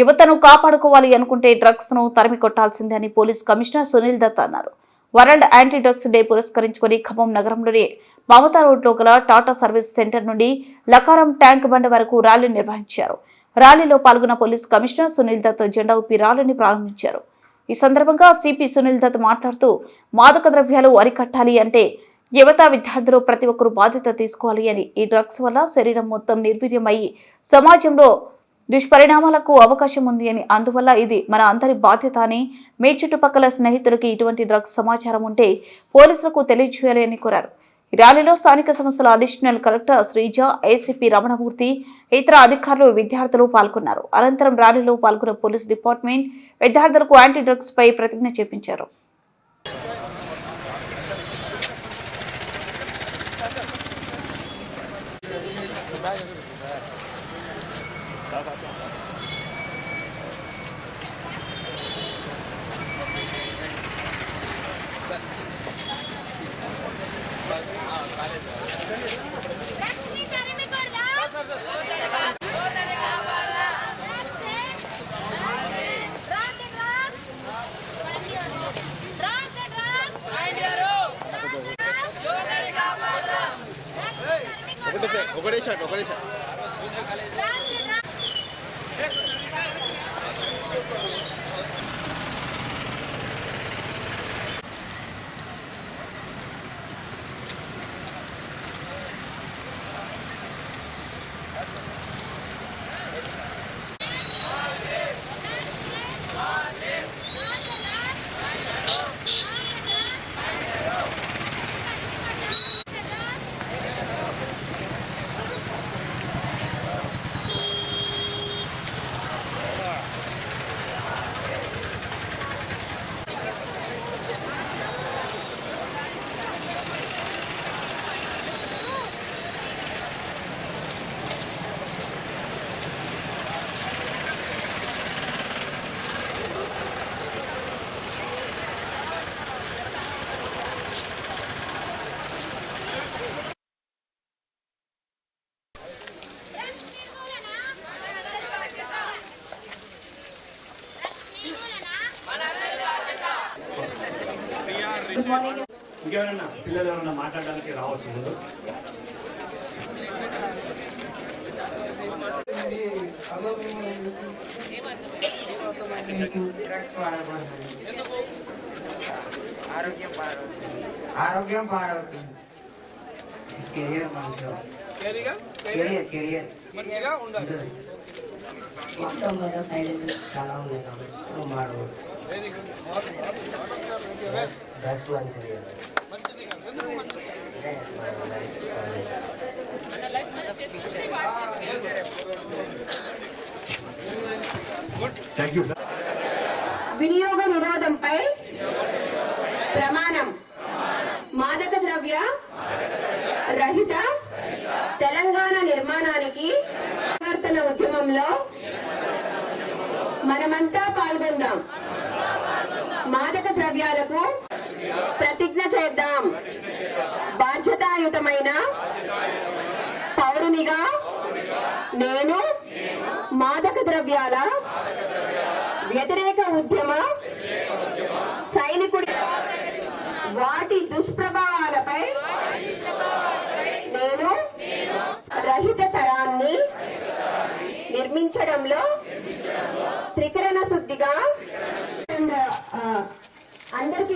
యువతను కాపాడుకోవాలి అనుకుంటే డ్రగ్స్ను తరిమి కొట్టాల్సిందే అని పోలీస్ కమిషనర్ సునీల్ దత్ అన్నారు. వరల్డ్ యాంటీ డ్రగ్స్ డే పురస్కరించుకొని ఖమ్మం నగరంలోని మమతా రోడ్లో గల టాటా సర్వీస్ సెంటర్ నుండి లకారం ట్యాంక్ బండ వరకు ర్యాలీ నిర్వహించారు. ర్యాలీలో పాల్గొన్న పోలీస్ కమిషనర్ సునీల్ దత్ జెండా ఊపి ర్యాలీని ప్రారంభించారు. ఈ సందర్భంగా సిపి సునీల్ దత్ మాట్లాడుతూ మాదక ద్రవ్యాలు అరికట్టాలి అంటే యువత విద్యార్థులు ప్రతి ఒక్కరూ బాధ్యత తీసుకోవాలి అని ఈ డ్రగ్స్ వల్ల శరీరం మొత్తం నిర్వీర్యమయ్యి సమాజంలో దుష్పరిణామాలకు అవకాశం ఉంది అని. అందువల్ల ఇది మన అందరి బాధ్యత అని. మీ చుట్టుపక్కల స్నేహితులకి ఇటువంటి డ్రగ్స్ సమాచారం ఉంటే పోలీసులకు తెలియజేయాలి అని కోరారు ర్యాలీలో స్థానిక సంస్థల additional collector Sreeja ACP Ramanamurthy ఇతర అధికారులు విద్యార్థులు పాల్గొన్నారు. అనంతరం ర్యాలీలో పాల్గొన్న పోలీస్ డిపార్ట్మెంట్ విద్యార్థులకు యాంటీ డ్రగ్స్ పై ప్రతిజ్ఞ చేపించారు. ఒకటే ఒకటే షాట్ ఒకటే షాట్ రాండి పిల్లలు మాట్లాడడానికి రావచ్చు ముందు ఆరోగ్యం పాడవుతుంది. ఆరోగ్యం పాడవుతుంది కెరియర్ మంచిగా కెరియర్ కెరియర్ మంచిగా ఉండాలి. మొత్తం మీద సైడ్ ఎఫెక్ట్స్ చాలా ఉన్నాయి కాబట్టి. మాడకూడదు మంచిది వినియోగ నిరోధంపై ప్రమాణం. మాదక ద్రవ్య రహిత తెలంగాణ నిర్మాణానికి పరివర్తన ఉద్యమంలో మనమంతా పాల్గొందాం. కర్తవ్యాలకు ప్రతిజ్ఞ చేద్దాం. బాధ్యతాయుతమైన పౌరునిగా నేను మాదక ద్రవ్యాల వ్యతిరేక ఉద్యమ సైనికుడి వాటి దుష్ప్రభావాలపై నేను రహిత తరాన్ని నిర్మించడంలో త్రికరణ శుద్ధిగా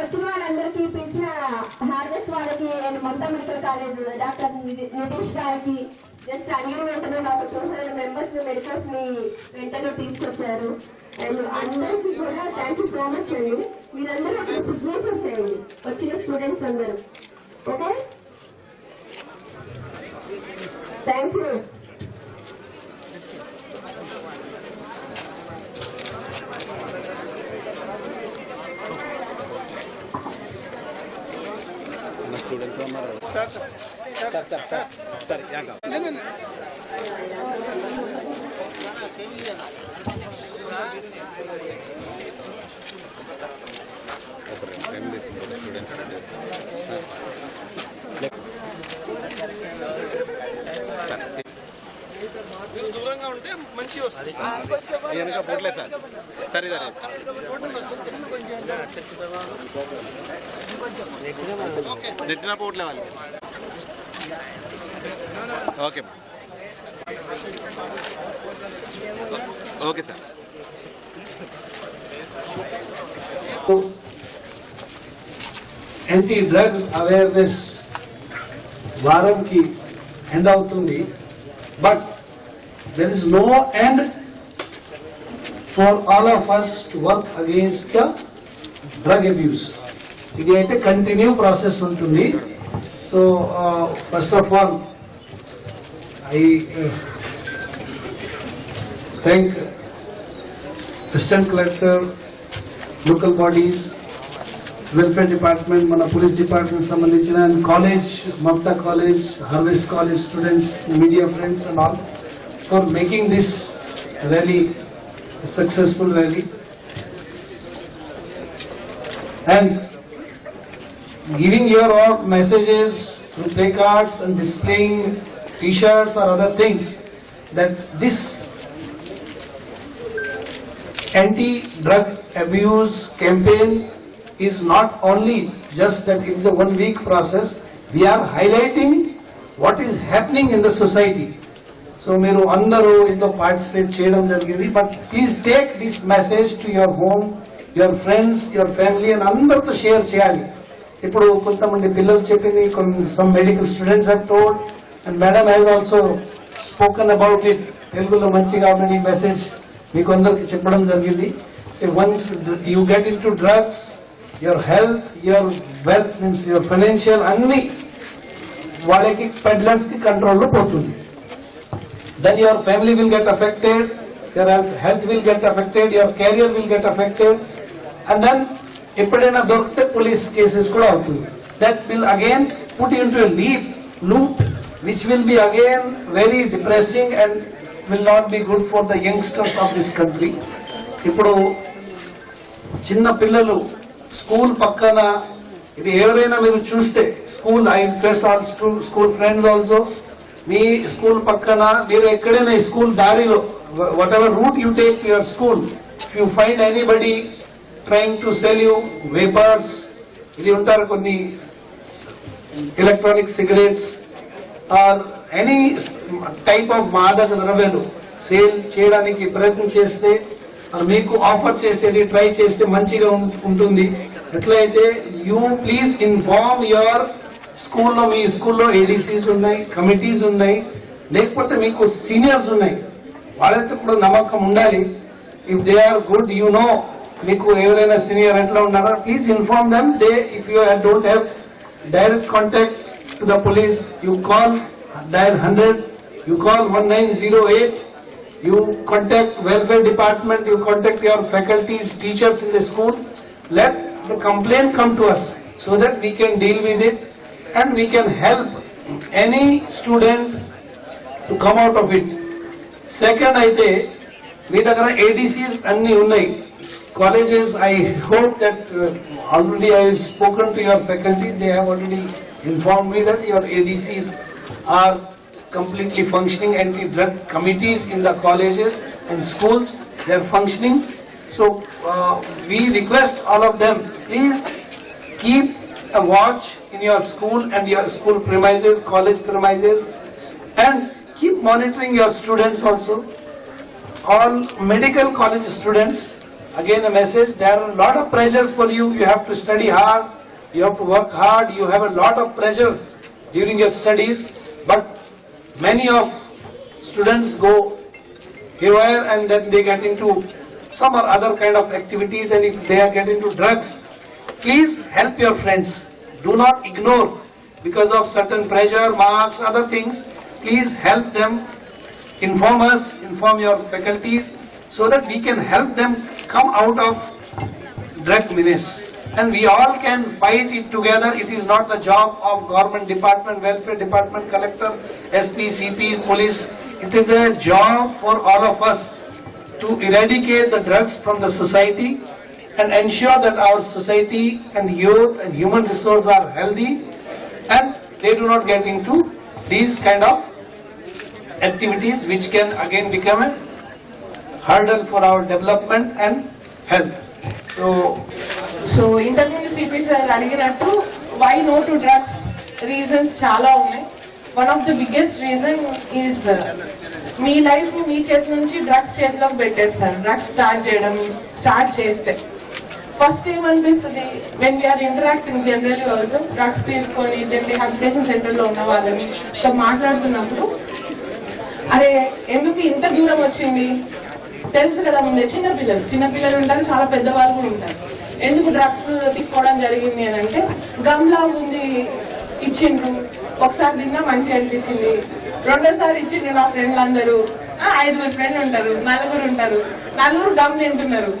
వచ్చిన వాళ్ళందరికీ పిలిచిన హార్వెస్ట్ వాళ్ళకి అండ్ మొత్తం మెడికల్ కాలేజ్ డాక్టర్ నితీష్ గారికి జస్ట్ అన్ని వెంటనే మాకు టూ హండ్రెడ్ మెంబర్స్ మెడికల్స్ని వెంటనే తీసుకొచ్చారు. అండ్ అందరికీ కూడా థ్యాంక్ యూ సో మచ్ అండి. మీరందరూ అక్కడ సిగ్నేచర్ చేయండి. వచ్చిన స్టూడెంట్స్ అందరూ. Okay thank you sir sir sir sir యాక ఒక రెండు టైం స్టూడెంట్స్ మీరు దూరంగా ఉంటే మంచిది మంచి వస్తుంది. వెనక పోట్లే సార్. సరే సరే. నెట్టిన పోట్లే వాళ్ళు. Okay okay sir. Anti drugs awareness వారంకి end అవుతుంది. But there is no end for all of us to work against the drug abuse ఇది అయితే కంటిన్యూ ప్రాసెస్ ఉంటుంది so first of all I thank assistant collector local bodies welfare department మన police department సంబంధించిన college Mamata college Harvest college students media friends and all for making this rally a successful rally. And giving your messages through placards and displaying t-shirts or other things that this anti-drug abuse campaign is not only just that it is a one week process we are highlighting what is happening in the society. So మీరు అందరూ ఇందులో participate చేయడం జరిగింది. But please take this message to your home your friends your family అని అందరితో share చేయాలి. ఇప్పుడు కొంతమంది పిల్లలు చెప్పింది కొన్ని some medical students have told and madam has also spoken about it తెలుగులో మంచిగా ఆల్రెడీ మెసేజ్ మీకు అందరికి చెప్పడం జరిగింది. So once you get into drugs your health your wealth means your financial అన్ని వాళ్ళకి పెడ్లర్స్కి కంట్రోల్లో పోతుంది. Then your family will get affected, your health, will get affected, your career will get affected, and then ఎప్పుడైనా దొరికితే police cases కూడా అవుతుంది. That will again put into leap loop which will be again very depressing and will not be good for the youngsters of this country ఇప్పుడు చిన్న పిల్లలు school పక్కన ఇది ఎవరైనా మీరు చూస్తే school I interest all school friends also me school పక్కన మీరు ఎక్కడైనా స్కూల్ దారిలో whatever route you take your school you find anybody trying to sell you vapers ఇది ఉంటారు కొన్ని electronic cigarettes or any type of మాదక ద్రవ్యాలు సేల్ చేయడానికి ప్రయత్నం చేస్తే మీకు ఆఫర్ చేసేది ట్రై చేస్తే మంచిగా ఉంటుంది. ఎట్లయితే యూ ప్లీజ్ ఇన్ఫార్మ్ యువర్ స్కూల్లో మీ స్కూల్లో ఏడీసీస్ ఉన్నాయి కమిటీస్ ఉన్నాయి లేకపోతే మీకు సీనియర్స్ ఉన్నాయి. వాళ్ళతో ఇప్పుడు నమ్మకం ఉండాలి. If they are good you know మీకు ఎవరైనా సీనియర్ ఎట్లా ఉన్నారా please inform them they if you don't have direct contact to the police you call dial hundred you call one nine zero eight you contact welfare department you contact your faculties teachers in the school let the complaint come to us so that we can deal with it and we can help any student to come out of it. Second అయితే మీ దగ్గర ఏడీసీస్ అన్ని ఉన్నాయి colleges I hope that already I spoken to your faculties they have already inform me that your ADCs are completely functioning anti-drug committees in the colleges and schools, they are functioning. So uh, we request all of them, please keep a watch in your school and your school premises, college premises, and keep monitoring your students also. All medical college students, again a message, there are a lot of pressures for you, you have to study hard, you have to work hard, you have a lot of pressure during your studies, but many of students go haywire and then they get into some or other kind of activities and if they are get into drugs, please help your friends. Do not ignore because of certain pressure, marks, other things. Please help them, inform us, inform your faculties so that we can help them come out of drug menace. And we all can fight it together. It is not the job of government department, welfare department, collector, SP, CPs, police. It is a job for all of us to eradicate the drugs from the society and ensure that our society and youth and human resources are healthy and they do not get into these kind of activities which can again become a hurdle for our development and health. So so ఇంతకుముందు CP sir అడిగినట్టు why no to drugs reasons చాలా ఉన్నాయి one of the biggest reason is me life మీ చేతి నుంచి drugs చేతిలోకి పెట్టేస్తారు drugs start చేయడం start చేస్తే First ఏమనిపిస్తుంది when we are interacting general also drugs తీసుకొని రిహాబిలిటేషన్ సెంటర్లో ఉన్న వాళ్ళని తో మాట్లాడుతున్నప్పుడు అరే ఎందుకు ఇంత దూరం వచ్చింది? తెలుసు కదా ముందే చిన్న పిల్లలు ఉంటారు చాలా పెద్దవాళ్ళు కూడా ఉంటారు. ఎందుకు డ్రగ్స్ తీసుకోవడం జరిగింది అని అంటే గమ్లా ఉంది ఇచ్చిండ్రు ఒకసారి తిన్నా మంచిగా అనిపించింది. రెండోసారి ఇచ్చిండ్రు నా ఫ్రెండ్లు అందరూ ఐదుగురు ఫ్రెండ్ ఉంటారు నలుగురు ఉంటారు నలుగురు గమ్ తింటున్నారు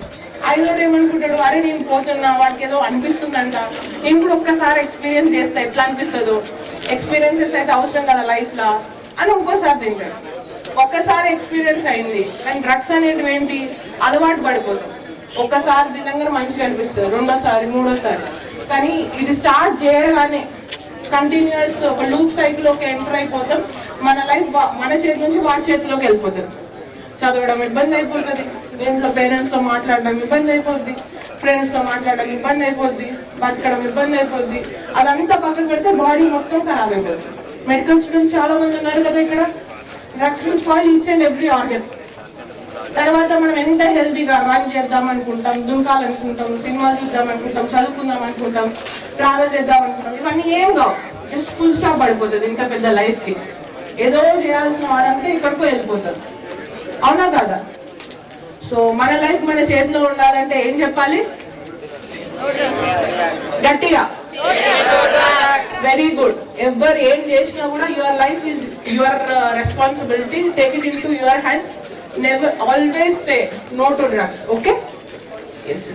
ఐదో ఏమనుకుంటాడు? అరే నేను పోతున్నా వాడికి ఏదో అనిపిస్తుందంట. నేను కూడా ఒక్కసారి ఎక్స్పీరియన్స్ చేస్తా ఎట్లా అనిపిస్తుందో. ఎక్స్పీరియన్సెస్ అయితే అవసరం కదా లైఫ్లో అని ఇంకోసారి తింటాడు. ఒక్కసారి ఎక్స్పీరియన్స్ అయింది. కానీ డ్రగ్స్ అనేటివి ఏంటి? అలవాటు పడిపోతాం. ఒక్కసారి తినంగానే మంచిగా అనిపిస్తుంది. రెండోసారి మూడోసారి. కానీ ఇది స్టార్ట్ చేయగానే కంటిన్యూస్ ఒక లూప్ సైకిల్లోకి ఎంటర్ అయిపోతాం. మన లైఫ్ మన చేతి నుంచి వాడి చేతిలోకి వెళ్ళిపోతుంది చదవడం ఇబ్బంది అయిపోతుంది. ఇంట్లో పేరెంట్స్తో మాట్లాడడం ఇబ్బంది అయిపోద్ది. ఫ్రెండ్స్తో మాట్లాడడం ఇబ్బంది అయిపోద్ది. బతకడం ఇబ్బంది అయిపోద్ది. అదంతా పక్కన పెడితే బాడీ మొత్తం ఖరాబ్ అయిపోతుంది మెడికల్ స్టూడెంట్స్ చాలా మంది ఉన్నారు కదా ఇక్కడ. Drugs fall each and every organ తర్వాత మనం ఎంత హెల్తీగా రన్ చేద్దాం అనుకుంటాం దుంకాలనుకుంటాం సినిమాలు చూద్దాం అనుకుంటాం చదువుకుందాం అనుకుంటాం ట్రావెల్ చేద్దాం అనుకుంటాం ఇవన్నీ ఏం కావు. జస్ట్ ఫుల్ స్టాప్ పడిపోతుంది ఇంత పెద్ద లైఫ్కి. ఏదో చేయాల్సిన వాడంటే ఇక్కడికో వెళ్ళిపోతారు అవునా కదా? సో మన లైఫ్ మన చేతిలో ఉండాలంటే ఏం చెప్పాలి? గట్టిగా. వెరీ గుడ్ ఎవరు ఏం చేసినా కూడా your life is your responsibility take it into your hands never always say no to drugs okay yes